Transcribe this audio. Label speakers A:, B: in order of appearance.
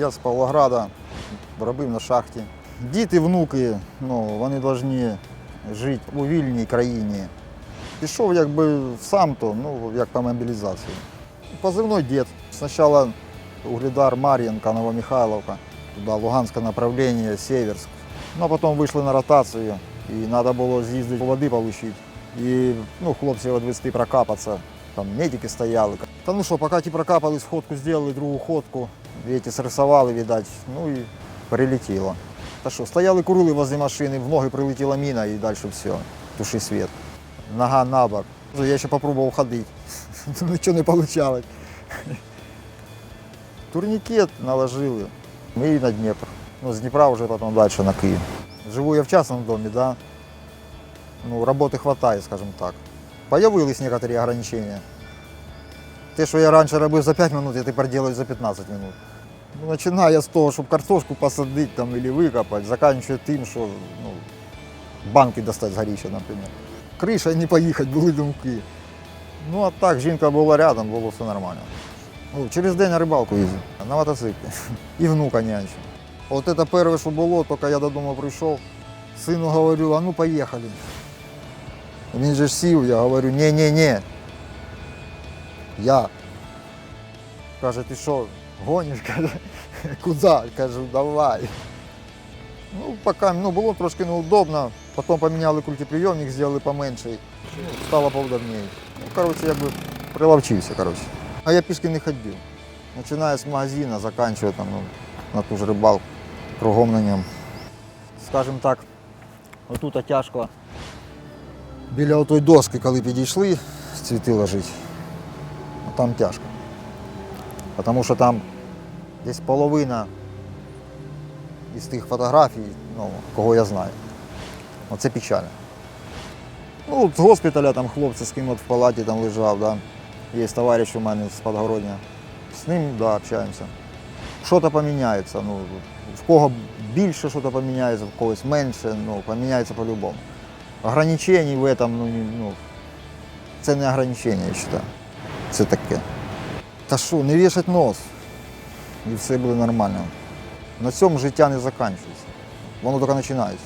A: Я з Павлограда робив на шахті. Діти, внуки, ну, вони повинні жити у вільній країні. Пішов якби сам то, ну, як по мобілізації. Позивной дід. Спочатку угледар Мар'їнка, Новомихайловка, туди Луганське направлення, Северськ. Ну, а потім вийшли на ротацію і треба було з'їздити води отримати. І ну, хлопців відвести прокапатися. Там медики стояли. Та ну що, поки ті прокапались, ходку зробили, другу ходку, веті срисували, видать, ну і прилетіло. Та що, стояли, курили возле машини, в ноги прилетіла міна і далі все. Туши світ. Нога на бок. Я ще спробував ходити. Нічого не вийшло. Турнікет наложили. Ми на Дніпр. Ну, з Дніпра вже потім далі на Київ. Живу я в частному домі, да. Ну, роботи вистачає, скажімо так. Появились некоторі ограничення. Те, що я раніше робив за 5 минут, я тепер роблю за 15 минут. Ну, починає з того, щоб картошку посадити там, або викопати, закінчує тим, що ну, банки достати з горіща, наприклад. Криша не поїхати, були думки. Ну а так, жінка була рядом, було все нормально. Ну, через день на рибалку їздив, на мотоциклі. І внука нянчив. От це перше, що було, тільки я додому прийшов. Сину говорю, а ну поїхали. Він же ж сів, я говорю, ні-ні-ні. Я. Каже, ти що, гониш? Каже, куди? Кажу, давай. Ну, поки ну, було трошки неудобно. Потім поміняли культиприйомник, зробили поменший. Ну, стало поудобніше. Ну, коротше, якби приловчився, коротше. А я пішки не ходив. Починаю з магазину, закінчую там, ну, на ту ж рибалку, кругом на ньому. Скажімо так, отут тяжко. Біля отої доски, коли підійшли, цвіти ложити, ну, там тяжко. Тому що там десь половина із тих фотографій, ну, кого я знаю. Оце печально. Ну, з госпіталя там хлопці з ким от в палаті там лежав, да. Є товариш у мене з Подгородня. З ним да, общаємося. Що-то поміняється. Ну, в кого більше що-то поміняється, в когось менше, ну, поміняється по-любому. Ограничень в этом, ну, ну, це не ограничення, я вважаю. Це таке. Та що, не вішать нос. І все буде нормально. На цьому життя не закінчується. Воно тільки починається.